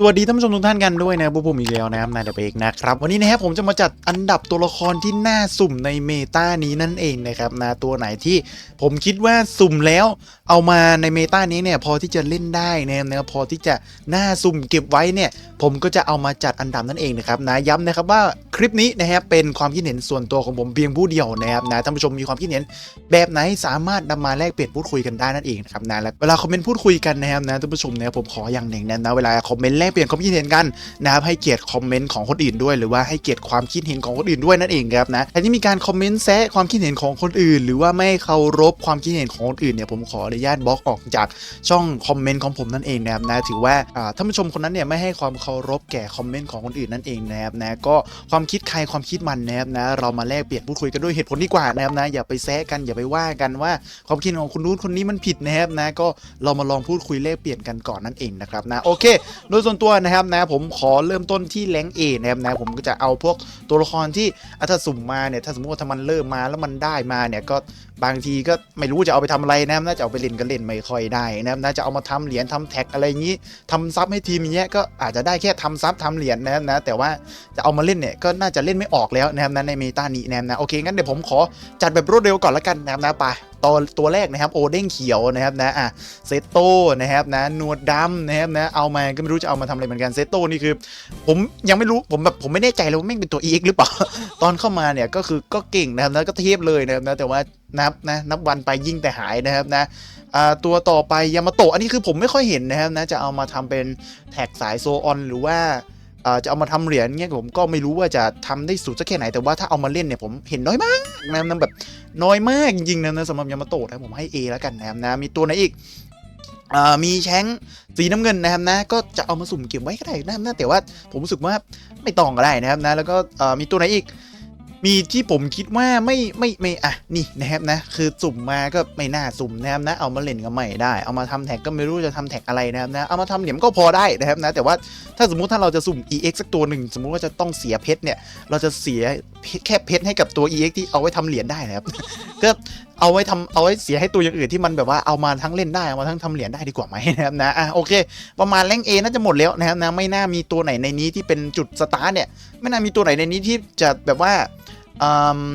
สวัสดีท่านผู้ชมทุกท่านกันด้วยนะพวกผมอีกแล้วนะครับนายเดบเอกนะครับวันนี้นะครับผมจะมาจัดอันดับตัวละครที่น่าสุ่มในเมตานี้นั่นเองนะครับนะตัวไหนที่ผมคิดว่าสุ่มแล้วเอามาในเมตานี้เนี่ยพอที่จะเล่นได้นะครับนะพอที่จะน่าสุ่มเก็บไว้เนี่ยผมก็จะเอามาจัดอันดับนั่นเองนะครับนะย้ำนะครับว่าคลิปนี้นะครับเป็นความคิดเห็นส่วนตัวของผมเพียงผู้เดียวนะครับนะท่านผู้ชมมีความคิดเห็นแบบไหนสามารถนำมาแลกเปลี่ยนพูดคุยกันได้นั่นเองนะครับนะและเวลาคอมเมนต์พูดคุยกันนะครับนะท่านผู้ชมเนี่ยผมขออย่างหนึ่งนะนะเวลาคอมเมนต์กเปลี่ยนความคิดเห็นกันนะครับให้เกียรติคอมเมนต์ของคนอื่นด้วย หรือว่าให้เกียรติความคิดเห็นของคนอื่นด้วยนั่นเองครับนะแต่ที่มีการคอมเมนต์แซะความคิดเห็นของคนอื่น หรือว่าไม่เคารพความคิดเห็นของคนอื่นเนี่ยผมขออนุญาตบล็อกออกจากช่องคอมเมนต์ของผมนั่นเองนะครับนะถือว่าอ่าท่านผู้ชมคนนั้นเนี่ยไม่ให้ความเคารพแก่คอมเมนต์ของคนอื่นนั่นเองนะครับนะก็ความคิดใครความคิดมันนะครับนะเรามาแลกเปลี่ยนพูดคุยกันด้วยเหตุผลดีกว่านะครับนะอย่าไปแซะกันอย่าไปว่ากันว่าความคิดของคนนู้นคนนี้มันผิดนะครับนะก็เรามาลองพูดคุยแลกเปลี่ยนกันก่อนนั่นเองนะครับนะโอเค โดยส่วนตัวนะครับนะผมขอเริ่มต้นที่แรงเอนะครับนะผมก็จะเอาพวกตัวละครที่อะถ้าสุ่มมาเนี่ยถ้าสมมติว่าถ้ามันเริ่มมาแล้วมันได้มาเนี่ยก็บางทีก็ไม่รู้จะเอาไปทำอะไรนะครับน่าจะเอาไปเล่นก็เล่นไม่ค่อยได้นะครับน่าจะเอามาทำเหรียญทำแท็กอะไรอย่างนี้ทำซับให้ทีมอย่างเงี้ยก็อาจจะได้แค่ทำซับทำเหรียญนะครับนะแต่ว่าจะเอามาเล่นเนี่ยก็น่าจะเล่นไม่ออกแล้วนะครับนะในเมตานี้นะครับนะโอเคงั้นเดี๋ยวผมขอจัดแบบรวดเร็วก่อนละกันนะครับนะไป ตัวตัวแรกนะครับโอเด้งเขียวนะครับนะอะเซโต้นะครับนะหนวดดำนะครับนะเอามาก็ไม่รู้จะเอามาทำอะไรเหมือนกันเซโต้นี่คือ ผมยังไม่รู้ผมแบบผมไม่แน่ใจเลยว่าแม่งเป็นตัว EX หรือเปล่า ตอนเข้ามาเนี่ยก็คือก็เก่งนะครับนะก็เทียบเลยนะครับนะแต่ว่านับนะนับวันไปยิ่งแต่หายนะครับนะตัวต่อไปยามาโตะอันนี้คือผมไม่ค่อยเห็นนะครับนะจะเอามาทำเป็นแท็กสายโซออนหรือว่า จะเอามาทำเหรียญเงี้ยผมก็ไม่รู้ว่าจะทำได้สุดสักแค่ไหนแต่ว่าถ้าเอามาเล่นเนี่ยผมเห็นน้อยมากนะครับแบบน้อยมากจริงๆนะนะสำหรับยามาโตะนะผมให้ A แล้วกันนะครับนะมีตัวไหนอีกอมีแชงสีน้ำเงินนะครับนะก็จะเอามาสุ่มเก็บไว้ก็ได้นะครับนะแต่ว่าผมรู้สึกว่าไม่ต้องก็ได้นะครับนะแล้วก็มีตัวไหนอีก มีที่ผมคิดว่าไม่ไม่ไม่อะนี่นะครับนะคือสุ่มมาก็ไม่น่าสุ่มนะครับนะเอามาเล่นก็ไม่ได้ เอามาทำแท็กก็ไม่รู้จะทำแท็กอะไรนะครับนะเอามาทำเหรียมก็พอได้นะครับนะแต่ว่าถ้าสมมุติถ้าเราจะสุ่ม EX สักตัวหนึ่งสมมุติว่าจะต้องเสียเพชรเนี่ยเราจะเสีย แค่เพชรให้กับตัว EX ที่เอาไว้ทำเหรียญได้นะครับ ก็เอาไว้ทำเอาไว้เสียให้ตัวอย่างอื่นที่มันแบบว่าเอามาทั้งเล่นได้เอามาทั้งทำเหรียญได้ดีกว่าไหมนะครับนะอะโอเค ประมาณแรงเอน่าจะหมดแล้วนะครับนะไม่น่ามีตัวไหนในนี้ที่เป็นจุดสตาร์ทเนี่ยไม่น่ามีตัวไหนในนี้ที่จะแบบว่า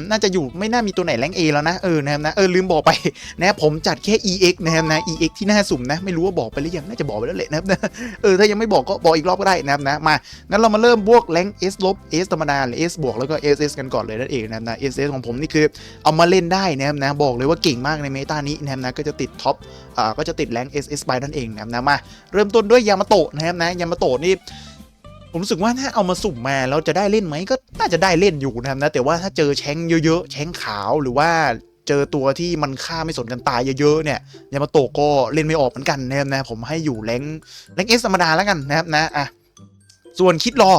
น่าจะอยู่ไม่น่ามีตัวไหนแรงเอแล้วนะเออนะครับนะเออลืมบอกไปนะผมจัดแค่ EX นะครับนะ EX ที่น่าสุ่มนะไม่รู้ว่าบอกไปหรือยังน่าจะบอกไปแล้วแหละนะครับนะเออถ้ายังไม่บอกก็บอกอีกรอบก็ได้นะครับนะมางั้นเรามาเริ่มบวกแรง S ลบ S ธรรมดาหรือ S บวกแล้วก็ SS กันก่อนเลยนั่นเองนะครับนะ SS ของผมนี่คือเอามาเล่นได้นะครับนะบอกเลยว่าเก่งมากในเมตานี้นะครับนะก็จะติดท็อปอ่าก็จะติดแรง SS ไปนั่นเองนะครับนะมาเริ่มต้นด้วยยามาโตะนะครับนะยามาโตะนี่ ผมรู้สึกว่าถ้าเอามาสุ่มมาแล้วจะได้เล่นไหมก็น่าจะได้เล่นอยู่นะครับนะแต่ว่าถ้าเจอแชงเยอะๆแชงขาวหรือว่าเจอตัวที่มันฆ่าไม่สนกันตายเยอะๆเนี่ยยามาโตก็เล่นไม่ออกเหมือนกันนะครับนะผมให้อยู่แรงแรงเอสธรรมดาแล้วกันนะครับนะอะส่วนคิดรอ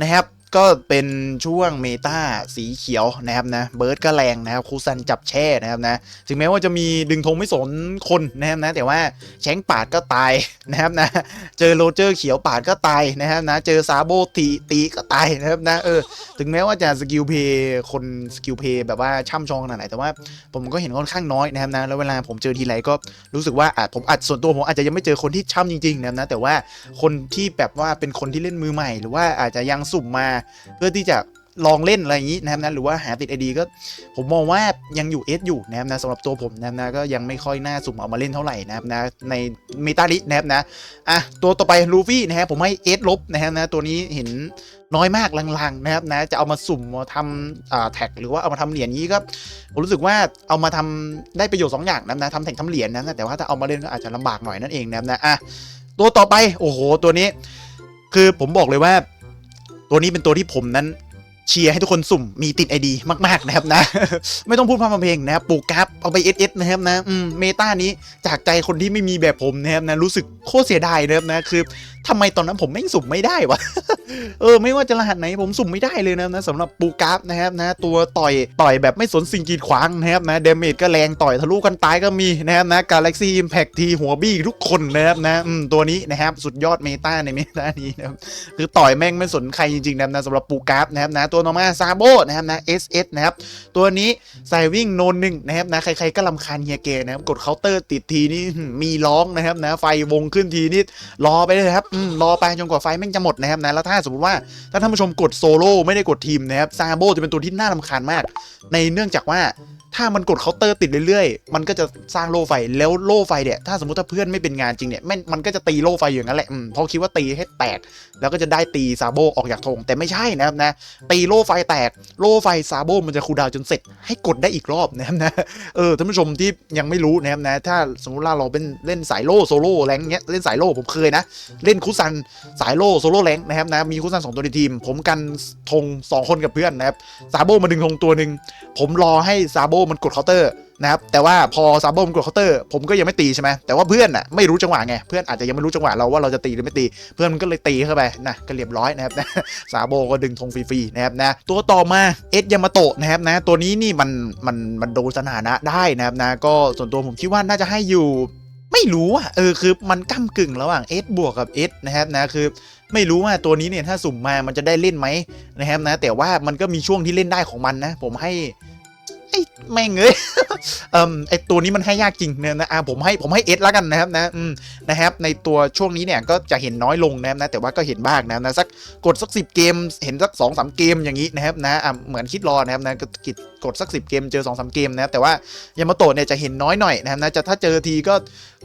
นะครับ ก็เป็นช่วงเมตาสีเขียวนะครับนะเบิร์ดก็แรงนะครับคูซันจับแช่นะครับนะถึงแม้ว่าจะมีดึงธงไม่สนคนนะครับนะแต่ว่าแชงปาดก็ตายนะครับนะเจอโรเจอร์เขียวปาดก็ตายนะครับนะเจอซาโบตีตีก็ตายนะครับนะเออถึงแม้ว่าจะสกิลเพย์คนสกิลเพย์แบบว่าช่ำชองขนาดไหนแต่ว่าผมก็เห็นค่อนข้างน้อยนะครับนะแล้วเวลาผมเจอทีไรก็รู้สึกว่าอาจผมอาจส่วนตัวผมอาจจะยังไม่เจอคนที่ช่ำจริงๆนะครับนะแต่ว่าคนที่แบบว่าเป็นคนที่เล่นมือใหม่ หรือว่าอาจจะยังสุ่มมาเพื่อที่จะลองเล่นอะไรอย่างนี้นะครับนะหรือว่าหาติดไอดีก็ผมมองว่ายังอยู่เอสอยู่นะครับนะสำหรับตัวผมนะครับนะก็ยังไม่ค่อยน่าสุ่มเอามาเล่นเท่าไหร่นะครับนะในเมตาลินะครับนะอะตัวต่อไปลูฟี่นะครับผมให้เอสลบนะครับนะตัวนี้เห็นน้อยมากลางๆนะครับนะจะเอามาสุ่มมาทำอ่าแท็กหรือว่าเอามาทำเหรียญนี้ก็ผมรู้สึกว่าเอามาทำได้ประโยชน์สองอย่างนะครับนะทำแท็กทำเหรียญนะแต่ว่าถ้าเอามาเล่นก็อาจจะลำบากหน่อยนั่นเองนะครับนะอะตัวต่อไปโอ้โหตัวนี้ คือผมบอกเลยว่า ตัวนี้เป็นตัวที่ผมนั้นเชียร์ให้ทุกคนสุ่มมีติดไอดีมาก ๆ นะครับนะ ไม่ต้องพูดพร่ำเพลงนะครับปลูกกราฟเอาไปเอสเอสนะครับนะอืมเมตานี้จากใจคนที่ไม่มีแบบผมนะครับนะรู้สึกโคตรเสียดายนะครับนะคือทำไมตอนนั้นผมไม่งสุ่มไม่ได้วะ เออ ไม่ว่าจะรหัสไหนผมสุ่มไม่ได้เลยนะครับนะสำหรับปูกราฟนะครับนะ ตัวต่อยต่อยแบบไม่สนสิ่งกีดขวางนะครับนะเดเมจก็แรงต่อยทะลุกันตายก็มีนะครับนะกาแล็กซี่อิมแพคทีหัวบี้ทุกคนนะครับนะตัวนี้นะครับสุดยอดเมตาในเมตานี้นะครับคือต่อยแม่งไม่สนใครจริงๆนะครับสำหรับปูกราฟนะครับนะตัวต่อมาซาโบนะครับนะ SS นะครับตัวนี้ใส่วิ่งโนนหนึ่งนะครับนะใครๆก็ลำคาญเฮียเกนะครับกดเคาน์เตอร์ติดทีนี่มมีร้องนะครับนะไฟวงขึ้นทีนี่รอไปเลยครับอืมรอไปจนกว่าไฟแม่งจะหมดนะครับนะแล้วถ้าสมมติว่าถ้าท่านผู้ชมกดโซโล่ไม่ได้กดทีมนะครับซาโบจะเป็นตัวที่น่ารำคาญมาก ในเนื่องจากว่าถ้ามันกดเคาน์เตอร์ติดเรื่อยๆ มันก็จะสร้างโล่ไฟแล้วโล่ไฟเนี่ยถ้าสมมติถ้าเพื่อนไม่เป็นงานจริงเนี่ยม,มันก็จะตีโล่ไฟอย่างนั้นแหละเพราะคิดว่าตีให้แตก แล้วก็จะได้ตีซาโบออกจากธงแต่ไม่ใช่นะครับนะตีโล่ไฟแตกโล่ไฟซาโบมันจะคูดาวจนเสร็จ ให้กดได้อีกรอบนะครับนะเออท่านผู้ชมที่ยังไม่รู้นะครับนะถ้าสมมติว่าเราเป็นเล่นสายโล่โซโล่แรงเงี้ยเล่นสายโล่ผมเคยนะ เล่นคุซันสายโล่โซโล่แรงนะครับนะมีคุซันสองตัวในทีม ผมกันธงสองคนกับเพื่อนนะครับซาโบมาดึงธงตัวหนึ่งผมรอให้ซาโบมันกดเคาน์เตอร์นะครับแต่ว่าพอซาโบมันกดเคาน์เตอร์ผมก็ยังไม่ตีใช่ไหมแต่ว่าเพื่อนอะไม่รู้จังหวะไงเพื่อนอาจจะยังไม่รู้จังหวะเราว่าเราจะตีหรือไม่ตี เพื่อนมันก็เลยตีเข้าไปนะก็เรียบร้อยนะครับนะซาโบก็ดึงธงฟรีๆนะครับนะตัวต่อมาเอสยามาโตะนะครับนะตัวนี้นี่มันมันมันโดนสถานะได้นะครับนะก็ส่วนตัวผมคิดว่าน่าจะให้อยู่ไม่รู้อะเออคือมันก้ากึ่งระหว่าง S บวกกับ S นะครับนะคือไม่รู้ว่าตัวนี้เนี่ยถ้าสุ่มมามันจะได้เล่นไหมนะครับนะแต่ว่ามันก็มีช่วงที่เล่นได้ของมันนะ ผมให้ ไอ้แม่งเอ้ยเอ่มไอตัวนี้มันให้ยากจริงเนี่ยนะอะผมให้ผมให้เอสแล้วกันนะครับนะอืมนะครับในตัวช่วงนี้เนี่ยก็จะเห็นน้อยลงนะครับนะแต่ว่าก็เห็นบ้างนะครับนะสักกดสักสิบเกม เห็นสักสองสามเกมอย่างนี้นะครับนะอะเหมือนคิดรอนะครับนะก็กิด กดสักสิเกมเจอสองสามเกมนะครับแต่ว่ายามาโตะเนี่ยจะเห็นน้อยหน่อยนะครับนะจะถ้าเจอทีก็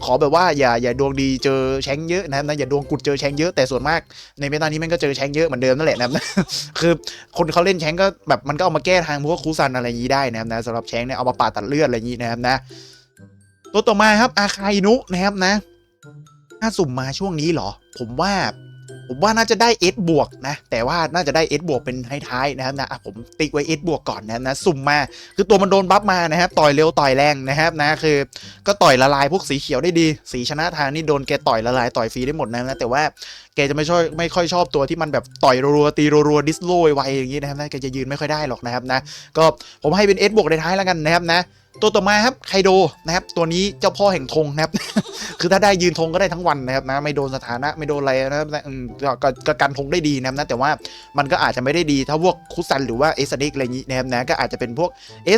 ขอแบบว่าอย่าอย่าดวงดีเจอแชงเยอะนะครับนะอย่าดวงกุดเจอแชงเยอะแต่ส่วนมากในเมตานี้มันก็เจอแชงเยอะเหมือนเดิมนั่นแหละนะครับนะคือคนเขาเล่นแชงก็แบบมันก็เอามาแก้ทางพวกคูซันอะไรอย่างนี้ได้นะครับนะสำหรับแชงเนี่ยเอามาปาดตัดเลือดอะไรอย่างนี้นะครับนะตัวต่อมาครับอาคาอินุนะครับนะถ้าสุ่มมาช่วงนี้เหรอ ผมว่า ผมว่าน่าจะได้ S บวกนะ แต่ว่าน่าจะได้ S บวกเป็นท้ายๆนะครับนะอะผมติ๊กไว้ S บวกก่อนนะนะสุ่มมา คือตัวมันโดนบัฟมานะครับ ต่อยเร็วต่อยแรงนะครับนะคือ ก็ต่อยละลายพวกสีเขียวได้ดี สีชนะทางนี่โดนแกต่อยละลายต่อยฟรีได้หมดนะนะแต่ว่าแกจะไม่ชอบไม่ค่อยชอบตัวที่มันแบบต่อยรัวๆตีรัวๆดิสโลยไวอย่างนี้นะครับนะแกจะยืนไม่ค่อยได้หรอกนะครับนะก็ผมให้เป็น S บวกในท้ายแล้วกันนะครับนะ ตัวต่อมาครับไคโดนะครับตัวนี้เจ้าพ่อแห่งธงนะครับ คือถ้าได้ยืนธงก็ได้ทั้งวันนะครับนะไม่โดนสถานะไม่โดนอะไรนะครับก็ก็ก็กันธงได้ดีนะครับนะแต่ว่ามันก็อาจจะไม่ได้ดีเท่าพวกคุซันหรือว่าเอสเด็กอะไรนี้นะครับนะก็อาจจะเป็นพวก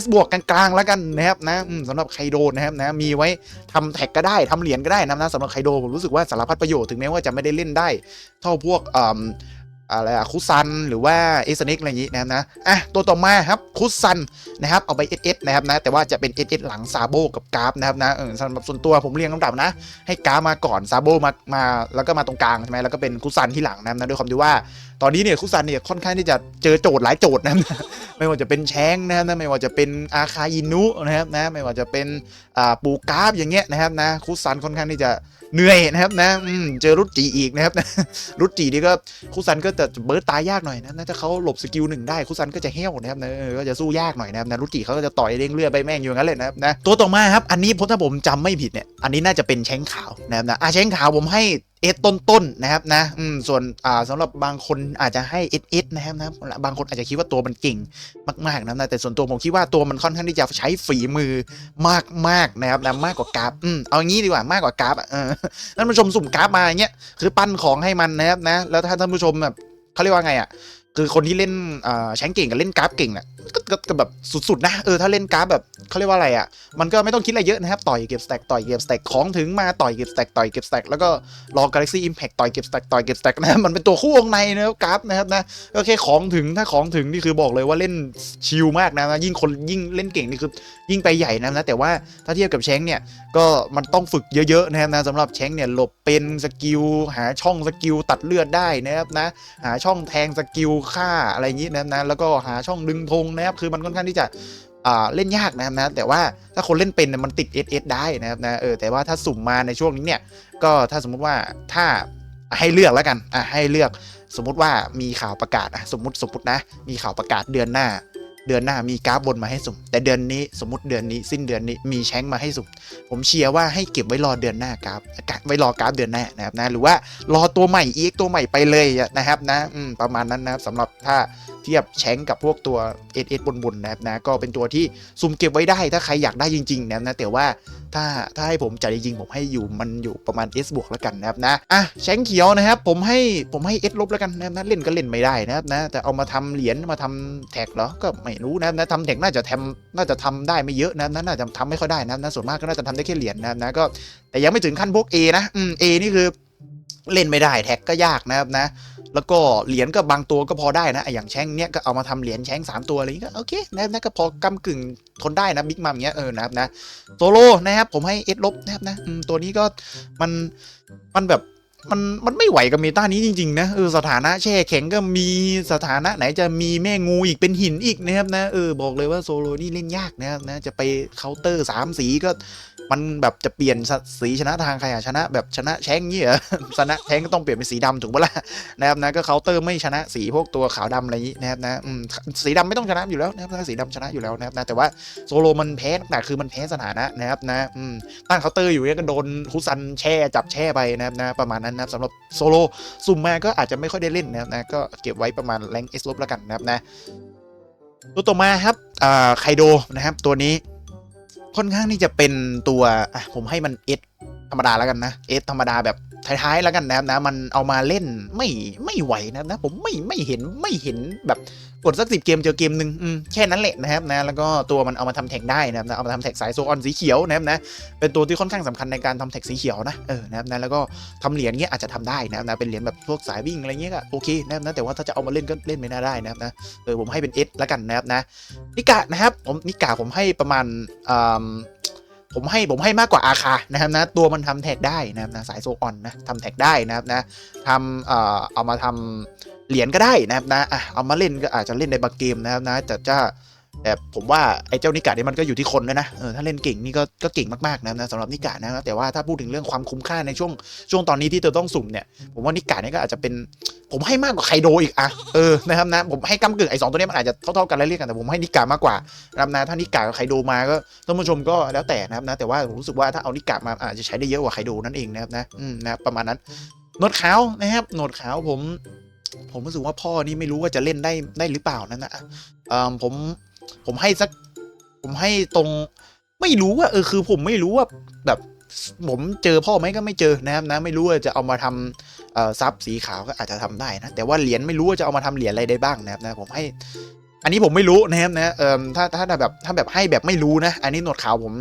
S บวกกลางๆแล้วกันนะครับนะสำหรับไคโดนะครับนะมีไว้ทำแท็กก็ได้ทำเหรียญก็ได้นะครับนะสำหรับไคโดผมรู้สึกว่าสารพัดประโยชน์ถึงแม้ว่าจะไม่ได้เล่นได้ เท่าพวกอ่า อะไรอะคุซันหรือว่าเอสเน็กอะไรอย่างนี้นะครับนะอะตัวต่อมาครับคุซันนะครับเอาไปเอสเอสนะครับนะแต่ว่าจะเป็นเอสเอสหลังซาโบกับกราฟนะครับนะเออสำหรับส่วนตัวผมเรียงลำดับนะ ให้กราฟมาก่อนซาโบมามาแล้วก็มาตรงกลางใช่ไหมแล้วก็เป็นคุซันที่หลังนะครับนะด้วยความที่ว่าตอนนี้เนี่ยคุซันเนี่ยค่อนข้างที่จะเจอโจทย์หลายโจทย์นะครับไม่ว่าจะเป็นแชงนะครับนะไม่ว่าจะเป็นอาคาอินุนะครับนะไม่ว่าจะเป็นปูกราฟอย่างเงี้ยนะครับนะคุซันค่อนข้างที่จะเหนื่อยนะครับนะเจอรุจีอีกนะครับนะรุจีนี่ก็คุซันก็จะเบิร์ตตายยากหน่อยนะน่าเขาหลบสกิลหนึ่งได้คุซันก็จะเฮลนะครับนะก็จะสู้ยากหน่อยนะครับนะรุจีเขาก็จะต่อยเด้งเลือดไปแม่งอยู่งั้นเลยนะครับนะตัวต่อมาครับอันนี้ผมถ้าผมจำไม่ผิดเนี่ยอันนี้น่าจะเป็นแชงขาวนะครับนะอะแชงขาวผมให้เอสต้นๆนะครับนะอืมส่วนอ่าสำหรับบางคนอาจจะให้เอสเอสนะครับนะบางคนอาจจะคิดว่าตัวมันเก่งมากๆนะครับนะแต่ส่วนตัวผมคิดว่าตัวมันค่อนข้างที่จะใช้ฝีมือมากๆนะครับนะมากกว่ากราฟอืมเอางี้ดีกว่ามากกว่ากราฟอะท่านผู้ชมสุ่มกราฟมาอย่างเงี้ยคือปั้นของให้มันนะครับนะแล้วถ้าท่านผู้ชมแบบเขาเรียกว่าไงอะคือคนที่เล่นอ่าแชงเก่งกับเล่นกราฟเก่งน่ะ ก็ก็แบบสุดๆนะเออถ้าเล่นการาฟแบบเขาเรียกว่าอะไรอะมันก็ไม่ต้องคิดอะไรเยอะนะครับต่อยเก็บสแต็กต่อยเก็บสแต็กของถึงมาต่อยเก็บสแต็กต่อยเก็บสแต็กแล้วก็รอ Galaxy Impact ต่อยเก็บสแต็กต่อยเก็บสแต็กนะมันเป็นตัวคู่วงในนะครับกราฟนะครับนะก็แค่ของถึงถ้าของถึงนี่คือบอกเลยว่าเล่นชิลมากนะนะยิ่งคนยิ่งเล่นเก่งนี่คือยิ่งไปใหญ่นะนะแต่ว่าถ้าเทียบกับแชงเนี่ยก็มันต้องฝึกเยอะๆนะครับนะสำหรับแชงเนี่ยหลบเป็นสกิลหาช่องสกิลตัดเลือดได้นะครับนะหาช่องแทงสกิลฆ่าอะไรอย่างนี้นะนะแล้วก็หาช่องดึงธงนะครับคือมันค่อนข้างที่จะเล่นยากนะครับนะแต่ว่าถ้าคนเล่นเป็นมันติด SS ได้นะครับนะเออแต่ว่าถ้าสุ่มมาในช่วงนี้เนี่ยก็ถ้าสมมุติว่าถ้าให้เลือกแล้วกันอะให้เลือกสมมุติว่ามีข่าวประกาศอะสมมติสมมตินะมีข่าวประกาศเดือนหน้า เดือนหน้ามีกราฟบนมาให้สุ่ม แต่เดือนนี้สมมติเดือนนี้ สิ้นเดือนนี้มีแชงมาให้สุ่ม ผมเชียร์ว่าให้เก็บไว้รอเดือนหน้ากราฟไว้รอกราฟเดือนหน้านะครับนะหรือว่ารอตัวใหม่อีกตัวใหม่ไปเลยนะครับนะประมาณนั้นนะครับสำหรับถ้าเทียบแชงกับพวกตัว S S บนๆนะครับนะก็เป็นตัวที่สุ่มเก็บไว้ได้ถ้าใครอยากได้จริงๆนะครับนะแต่ว่า ถ้าถ้าให้ผมจัดจริงๆผมให้อยู่มันอยู่ประมาณ S บวกแล้วกันนะครับนะอะแชงเขียวนะครับ ผมให้ผมให้ S ลบแล้วกันนะครับนะเล่นก็เล่นไม่ได้นะครับนะแต่เอามาทำเหรียญมาทำแท็กเหรอก็ไม่รู้นะครับนะทำแท็กน่าจะทำน่าจะทำได้ไม่เยอะนะครับนะน่าจะทำไม่ค่อยได้นะครับนะส่วนมากก็น่าจะทำได้แค่เหรียญนะครับนะก็แต่ยังไม่ถึงขั้นพวก A นะอืม A นี่คือเล่นไม่ได้แท็กก็ยากนะครับนะ แล้วก็เหรียญก็บางตัวก็พอได้นะ อย่างแช่งเนี้ยก็เอามาทำเหรียญแช่งสามตัวอะไรอย่ก็โอเคนะครับนะก็พอกำกึ่งทนได้นะบิ๊กมัมเงี้ยเออนะครับนะโซโลนะครับผมให้เอสลบนะครับนะตัวนี้ก็มันมันแบบมันมันไม่ไหวกับเมตานี้จริงๆนะเออสถานะแช่แข็งก็มีสถานะไหนจะมีแม่งูอีกเป็นหินอีกนะครับนะเออบอกเลยว่าโซโลนี่เล่นยากนะครับนะจะไปเคาน์เตอร์สามสีก็ มันแบบจะเปลี่ยนสีชนะทางใครอะชนะแบบชนะแช้งงี้เหรอชนะแช้งก็ต้องเปลี่ยนเป็นสีดำถูกปะล่ะนะครับนะก็เคาน์เตอร์ไม่ชนะสีพวกตัวขาวดำอะไรนี้นะครับนะสีดำไม่ต้องชนะอยู่แล้วนะครับสีดำชนะอยู่แล้วนะครับนะแต่ว่าโซโลมันแพ้แต่คือมันแพ้สถานะนะครับนะตั้งเคาน์เตอร์อยู่เนี่ยก็โดนคุซันแช่จับแช่ไปนะครับนะประมาณนั้นนะครับสำหรับโซโลสุ่มมาก็อาจจะไม่ค่อยได้เล่นนะครับนะก็เก็บไว้ประมาณแรงเอสลบแล้วกันนะครับนะตัวต่อมาครับอ่าไคโดนะครับตัวนี้ ค่อนข้างที่จะเป็นตัวผมให้มันเอสธรรมดาแล้วกันนะเอสธรรมดาแบบ ท้ายๆแล้วกันนะครับนะมันเอามาเล่นไม่ไม่ไหวนะนะผมไม่ไม่เห็นไม่เห็นแบบกดสักสิบเกมเจอเกมหนึ่งแค่นั้นแหละนะครับนะแล้วก็ตัวมันเอามาทำแท็กได้นะครับนะเอามาทำแท็กสายโซออนสีเขียวนะครับนะเป็นตัวที่ค่อนข้างสำคัญในการทำแท็กสีเขียวนะเออนะครับนะแล้วก็ทำเหรียญเงี้ยอาจจะทำได้นะครับนะเป็นเหรียญแบบพวกสายวิ่งอะไรเงี้ยก็โอเคนะครับนะแต่ว่าถ้าจะเอามาเล่นก็เล่นไม่น่าได้นะครับนะเออผมให้เป็นเอสแล้วกันนะครับนะนิกะนะครับผมนิกะผมให้ประมาณอ่า ผมให้ผมให้มากกว่าอาคานะครับนะตัวมันทำแท็กได้นะครับนะสายโซออนนะทำแท็กได้นะครับนะทำเอ่อเอามาทำเหรียญก็ได้นะครับนะอะเอามาเล่นก็อาจจะเล่นในบางเกมนะครับนะแต่จะ แต่ผมว่าไอ้เจ้านิกะนี่มันก็อยู่ที่คนด้วยนะเออถ้าเล่นเก่งนี่ก็ก็เก่งมากๆนะนะสำหรับนิกะนะแต่ว่าถ้าพูดถึงเรื่องความคุ้มค่าในช่วงช่วงตอนนี้ที่เธอต้องสุ่มเนี่ยผมว่านิกะนี่ก็อาจจะเป็นผมให้มากกว่าไคโดอีกอะเออนะครับนะผมให้กำกึ่งไอ้สองตัวนี้มันอาจจะเท่าๆกันไล่เรียกกันแต่ผมให้นิกามากกว่านะครับนะถ้านิกากับไคโดมาก็ท่านผู้ชมก็แล้วแต่นะครับนะแต่ว่าผมรู้สึกว่าถ้าเอานิกามาอาจจะใช้ได้เยอะกว่าไคโดนั่นเองนะครับนะอืมนะประมาณนั้นโนดขาวนะครับโนดขาวผม ผมรู้สึกว่าพ่อนี่ไม่รู้ว่าจะเล่นได้ได้หรือเปล่านั่นนะผม ผมให้สัก ผมให้ตรงไม่รู้ว่าเออคือผมไม่รู้ว่าแบบผมเจอพ่อไหมก็ไม่เจอนะครับนะไม่รู้ว่าจะเอามาทำซับสีขาวก็อาจจะทำได้นะแต่ว่าเหรียญไม่รู้ว่าจะเอามาทำเหรียญอะไรได้บ้างนะครับนะผมให้ อันนี้ผมไม่รู้นะครับนะเอ่อถ้าถ้าแบบถ้าแบบให้แบบไม่รู้นะ อันนี้หนวดขาวผม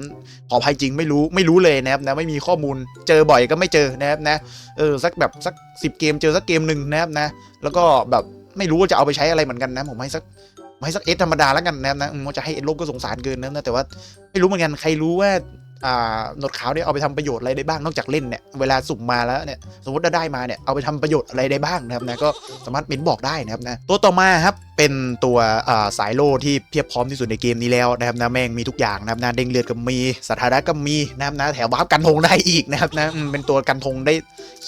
ขอภัยจริงไม่รู้ไม่รู้เลยนะครับนะไม่มีข้อมูลเจอบ่อยก็ไม่เจอนะครับนะเออสักแบบสักสิบเกมเจอสักเกมหนึ่งนะครับนะ แล้วก็แบบไม่รู้ว่าจะเอาไปใช้อะไรเหมือนกันนะ ผมให้สัก ให้สักเอสธรรมดาแล้วกันนะครับนะมว่าจะให้เอสลบก็สงสารเกินนะแต่ว่าไม่รู้เหมือนกันใครรู้ว่าอ่าหนวดขาวเนี่ยเอาไปทำประโยชน์อะไรได้บ้างนอกจากเล่นเนี่ยเวลาสุ่มมาแล้วเนี่ยสมมติว่าได้มาเนี่ยเอาไปทำประโยชน์อะไรได้บ้างนะครับนะก็สามารถเม้นบอกได้นะครับนะตัวต่อมาครับเป็นตัวอ่าสายโล่ที่เพียบพร้อมที่สุดในเกมนี้แล้วนะครับนะแม่งมีทุกอย่างนะครับนะเด้งเลือดก็มีสถานะก็มีนะครับนะแถววาร์ปกันธงได้อีกนะครับนะเป็นตัวกันธงได้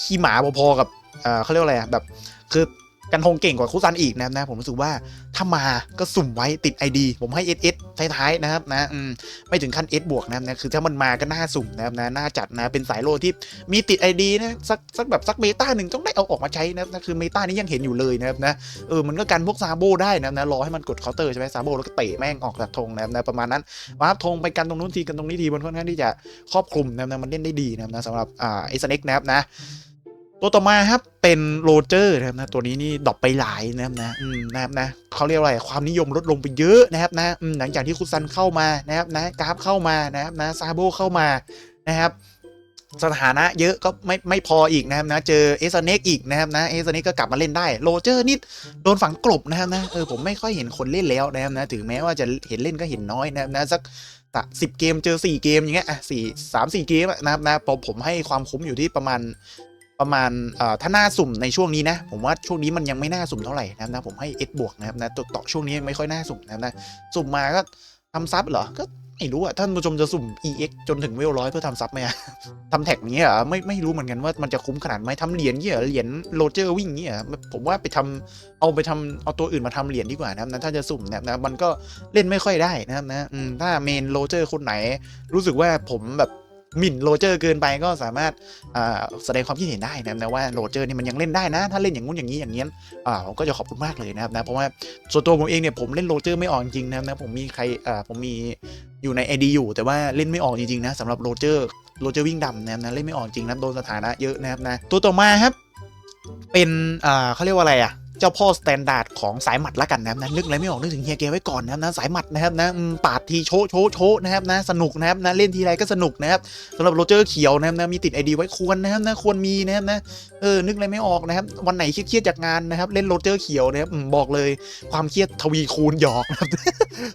ขี้หมาพอๆกับอ่าเขาเรียกอะไรอะแบบคือ กันธงเก่งกว่าคุซันอีกนะครับนะผมรู้สึกว่าถ้ามาก็สุ่มไว้ติด ID ผมให้ SS ท้ายๆนะครับนะมไม่ถึงขั้น S บวกนะครับนะคือถ้ามันมาก็น่าสุ่มนะครับนะน่าจัดนะเป็นสายโลที่มีติด ID นะสักสักแบบสักเมตาหนึ่งต้องได้เอาออกมาใช้นะครับนะคือเมตานี้ยังเห็นอยู่เลยนะครับนะเออมันก็กันพวกซาโบได้นะครับนะรอให้มันกดเคาน์เตอร์ใช่ไหมซาโบแล้วก็เตะแม่งออกจากธงนะครับนะประมาณนั้นวาร์ปธงไปกันตรงนู้นทีกันตรงนี้ทีมันค่อนข้างที่จะครอบคลุมนะครับนะมันเล่นได้ดีนะครับนะสำหรับอ่าไอสเน็กนะครับนะ ตัวต่อมาครับเป็นโรเจอร์นะครับนะตัวนี้นี่ดรอปไปหลายนะครับนะอืมนะครับนะเขาเรียกว่าอะไรความนิยมลดลงไปเยอะนะครับนะอืมหลังจากที่คุซันเข้ามานะครับนะกราฟเข้ามานะครับนะซาโบเข้ามานะครับสถานะเยอะก็ไม่ไม่พออีกนะครับนะเจอเอสเน็กอีกนะครับนะเอสเน็กก็กลับมาเล่นได้โรเจอร์นี่โดนฝังกลบนะครับนะเออผมไม่ค่อยเห็นคนเล่นแล้วนะครับนะถึงแม้ว่าจะเห็นเล่นก็เห็นน้อยนะครับนะสักสิบเกมเจอสี่เกมอย่างเงี้ยอะสี่สามสี่เกมนะครับนะผมผมให้ความคุ้มอยู่ที่ประมาณ ประมาณถ้าหน้าสุ่มในช่วงนี้นะ ผมว่าช่วงนี้มันยังไม่น่าสุ่มเท่าไหร่นะครับนะผมให้ S บวกนะครับนะต,ต่อช่วงนี้ไม่ค่อยน่าสุ่มนะครับนะสุ่มมาก็ทำซับเหรอก็ไม่รู้อะท่านผู้ชมจะสุ่ม EX จนถึงเวลร้อยเพื่อทำซับไหมอะทำแท็กอย่างเงี้ยเหรอไม่ไม่รู้เหมือนกันว่ามันจะคุ้มขนาดไหมทำเหรียญเงี้ยเหรียญโรเจอร์วิ่งเงี้ยผมว่าไปทำเอาไปทำเอาตัวอื่นมาทำเหรียญดีกว่านะครับนะถ้าจะสุ่มเนี่ยนะมันก็เล่นไม่ค่อยได้นะครับนะถ้าเมนโรเจอร์คนไหน รู้สึกว่าผมแบบ หมิ่นโรเจอร์เกินไปก็สามารถแสดงความคิดเห็นได้นะนะว่าโรเจอร์นี่มันยังเล่นได้นะ ถ้าเล่นอย่างงู้นอย่างนี้อย่างเงี้ยอ่าผมก็จะขอบคุณมากเลยนะครับนะเพราะว่าส่วนตัวผมเองเนี่ยผมเล่นโรเจอร์ไม่ออกจริงนะนะผมมีใครผมมีอยู่ใน ID อยู่ แต่ว่าเล่นไม่ออกจริงๆนะสำหรับโรเจอร์โรเจอร์วิ่งดำนะครับนะเล่นไม่ออกจริงนะโดนสถานะเยอะนะครับนะตัวต่อมาครับเป็นเขาเรียกว่าอะไรอะ เจ้าพ่อสแตนดาร์ดของสายหมัดละกันนะครับนะนึกอะไรไม่ออกนึกถึงเฮียแกไว้ก่อนนะครับนะสายหมัดนะครับนะปาดทีโชว์โชว์โชว์นะครับนะสนุกนะครับนะเล่นทีไรก็สนุกนะครับสำหรับโรเจอร์เขียวนะครับนะมีติดไอดีไว้ควรนะครับนะควรมีนะครับนะเออนึกอะไรไม่ออกนะครับวันไหนเครียดจากงานนะครับเล่นโรเจอร์เขียวนะครับบอกเลยความเครียดทวีคูณหยอกนะครับ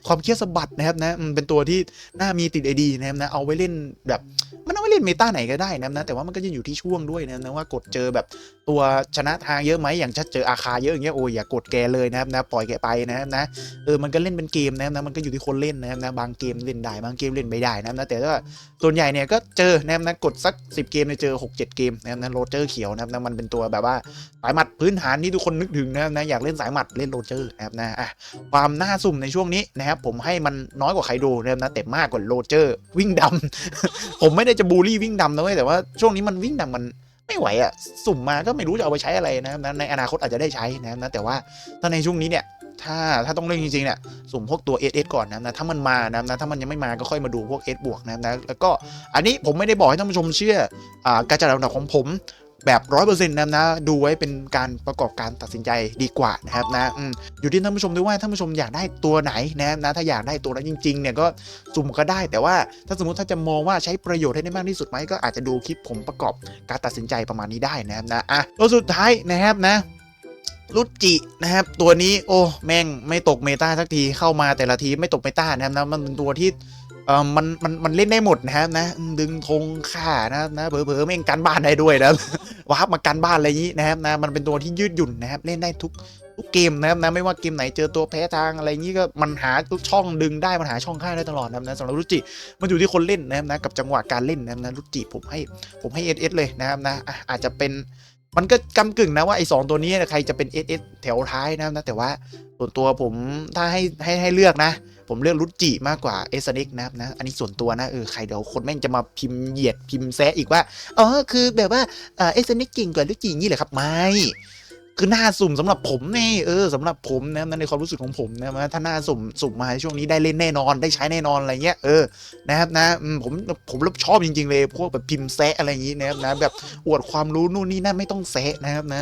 ความเครียดสะบัดนะครับนะเป็นตัวที่น่ามีติดไอดีนะครับนะเอาไว้เล่นแบบมัน เอาไว้เล่นเมตาไหนก็ได้นะนะแต่ว่ามันก็จะอยู่ที่ช่วงด้วยนะนะว่ากดเจอแบบตัวชนะทางเยอะไหมอย่างถ้าเจออาคาเยอะอย่างเงี้ยโอ้ยอย่ากดแกเลยนะครับนะปล่อยแกไปนะครับนะเออมันก็เล่นเป็นเกมนะครับนะมันก็อยู่ที่คนเล่นนะครับนะบางเกมเล่นได้บางเกมเล่นไม่ได้นะครับนะแต่ว่าส่วนใหญ่เนี่ยก็เจอนะครับนะกดสัก 10 เกมเนี่ยเจอ 6 7 เกมนะครับนะโรเจอร์เขียวนะครับนะมันเป็นตัวแบบว่าสายหมัดพื้นฐานที่ทุกคนนึกถึงนะครับนะอยากเล่นสายหมัดเล่นโรเจอร์นะครับนะอะความน่าสุ่มในช่วงนี้นะครับผมให้มันน้อยกว่าไคโดนะครับนะแต่มากกว่าโรเจอร์วิ่งดำผมไม่ได้จะบูรี่วิ่งดำนะเว้ยแต่ว่าช่วงนี้มันวิ่งดำมันไม่ไหวอะสุ่มมาก็ไม่รู้จะเอาไปใช้อะไรนะครับนะในอนาคตอาจจะได้ใช้นะครับนะแต่ว่าถ้าในช่วงนี้เนี่ยถ้าถ้าต้องเล่นจริงๆเนี่ยสุ่มพวกตัว S S ก่อนนะนะถ้ามันมานะนะถ้ามันยังไม่มาก็ค่อยมาดูพวก S บวกนะนะแล้วก็อันนี้ผมไม่ได้บอกให้ท่านผู้ชมเชื่ออ่าการจัดอันดับของผม แบบร้อยเปอร์เซ็นต์นะนะดูไว้เป็นการประกอบการตัดสินใจดีกว่านะครับนะออยู่ที่ท่านผู้ชมด้วยว่าท่านผู้ชมอยากได้ตัวไหนนะครับนะถ้าอยากได้ตัวนั้นจริงๆเนี่ยก็สุ่มก็ได้ แต่ว่าถ้าสมมติถ้าจะมองว่าใช้ประโยชน์ให้ได้มากที่สุดไหมก็อาจจะดูคลิปผมประกอบการตัดสินใจประมาณนี้ได้นะครับนะอะตัวสุดท้ายนะครับนะรุจินะครับตัวนี้โอ้แม่งไม่ตกเมตาสักทีเข้ามาแต่ละทีไม่ตกเมตานะครับนะมันเป็นตัวที่ เออมันมันมันเล่นได้หมดนะครับนะ ดึงธงข่านะครับนะเผลอๆแม่งกันบ้านได้ด้วยนะครับวาร์ปมากันบ้านอะไรอย่างนี้นะครับนะมันเป็นตัวที่ยืดหยุ่นนะครับเล่นได้ทุกทุกเกมนะครับนะไม่ว่าเกมไหนเจอตัวแพ้ทางอะไรอย่างนี้ก็มันหาทุกช่องดึงได้มันหาช่องค่ายได้ตลอดนะครับนะสำหรับรุจิมันอยู่ที่คนเล่นนะครับนะกับจังหวะการเล่นนะครับนะรุจิผมให้ผมให้เอสเอสเลยนะครับนะอาจจะเป็นมันก็กำกึ่งนะว่าไอ้สองตัวนี้ใครจะเป็นเอสเอสแถวท้ายนะครับนะแต่ว่าส่วนตัวผมถ้าให้ให้ให้เลือกนะ ผมเลือกรุจิมากกว่าเอสเน็กนะครับนะ อันนี้ส่วนตัวนะเออใครเดี๋ยวคนแม่งจะมาพิมพ์เหยียดพิมพ์แซะอีกว่า อ๋อ คือแบบว่าเอสเน็กเก่งกว่ารุจิงนี้เหรอครับ ไม่ คือหน้าสุ่มสำหรับผมนี่เออสำหรับผมนะนั่นในความรู้สึกของผมนะว่าถ้าหน้าสุ่มสุ่มมาช่วงนี้ได้เล่นแน่นอนได้ใช้แน่นอนอะไรเงี้ยเออนะครับนะผมผมรับชอบจริง ๆ เลยพวกแบบพิมพ์แซะอะไรอย่างงี้นะครับนะแบบอวดความรู้นู่นนี่นั่นไม่ต้องแซะนะครับนะ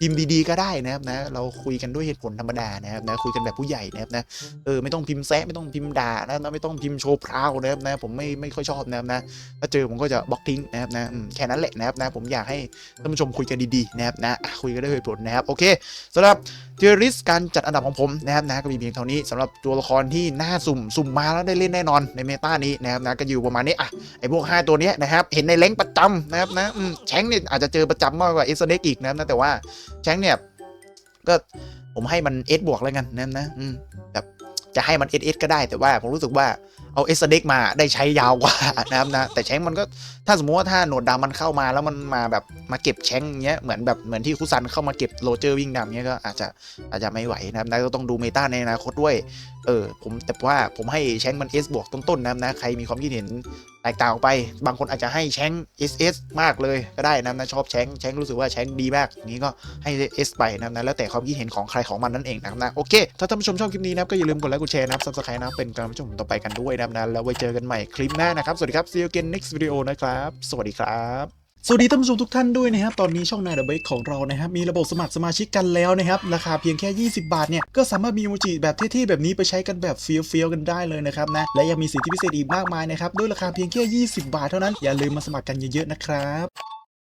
พิมพ์ดีๆก็ได้นะครับนะ เราคุยกันด้วยเหตุผลธรรมดานะครับนะคุยกันแบบผู้ใหญ่นะครับนะเออไม่ต้องพิมพ์แซะไม่ต้องพิมพ์ด่านะครับนะไม่ต้องพิมพ์โชว์พราวนะครับนะผมไม่ไม่ค่อยชอบนะครับนะถ้าเจอผมก็จะบล็อกทิ้งนะครับนะแค่นั้นแหละนะครับนะผมอยากให้ท่านผู้ชมคุยกันดีๆนะครับนะคุยกันด้วยผลนะครับโอเคสำหรับเทอริสการจัดอันดับของผมนะครับนะก็มีเพียงเท่านี้สำหรับตัวละครที่น่าสุ่มสุ่มมาแล้วได้เล่นแน่นอนในเมตานี้นะครับนะก็อยู่ประมาณนี้อะไอพวก 5 ตัวนี้นะครับเห็นในแรงประจำนะครับนะแชงเนี่ยอาจจะเจอประจำมากกว่าเอสเน็กอีกนะครับนะแต่ว่าแชงเนี่ยก็ผมให้มันเอสบวกแล้วกันนะนะแบบจะให้มันเอสเอสก็ได้แต่ว่าผมรู้สึกว่า เอาเอสเด็กมาได้ใช้ยาวกว่านะครับนะแต่แชงมันก็ถ้าสมมติว่าถ้าโหนดดำมันเข้ามาแล้วมันมาแบบมาเก็บแชงเงี้ยเหมือนแบบเหมือนที่คุซันเข้ามาเก็บโรเจอร์วิ่งดำเงี้ยก็อาจจะอาจจะไม่ไหวนะครับนะก็ต้องดูเมตาในอนาคตด้วยเออผมแต่ว่าผมให้แชงมัน S บวกต้นๆนะนะใครมีความคิดเห็นแตกต่างออกไป บางคนอาจจะให้แชง SS มากเลยก็ได้นะนะชอบแชงแชงรู้สึกว่าแชงดีมากอย่างนี้ก็ให้ S ไปนะนะแล้วแต่ความคิดเห็นของใครของมันนั่นเองนะนะโอเค ถ้าท่านผู้ชมชอบคลิปนี้นะก็อย่าลืมกดไลค์กดแชร์นะครับ subscribe นะเป็นกำลังใจผมต่อไปกันด้วยนะนะแล้วไว้เจอกันใหม่คลิปหน้านะครับสวัสดีครับ see you again next video นะครับ สวัสดีครับ สวัสดีท่านผู้ชมทุกท่านด้วยนะครับ ตอนนี้ช่องนายเดอะเบิลของเรานะครับ มีระบบสมัครสมาชิกกันแล้วนะครับ ราคาเพียงแค่ 20 บาทเนี่ย ก็สามารถมีโมจิแบบเท่ๆ แบบนี้ไปใช้กันแบบเฟี้ยวๆกันได้เลยนะครับนะ และยังมีสิทธิพิเศษอีกมากมายนะครับ ด้วยราคาเพียงแค่ 20 บาทเท่านั้น อย่าลืมมาสมัครกันเยอะๆนะครับ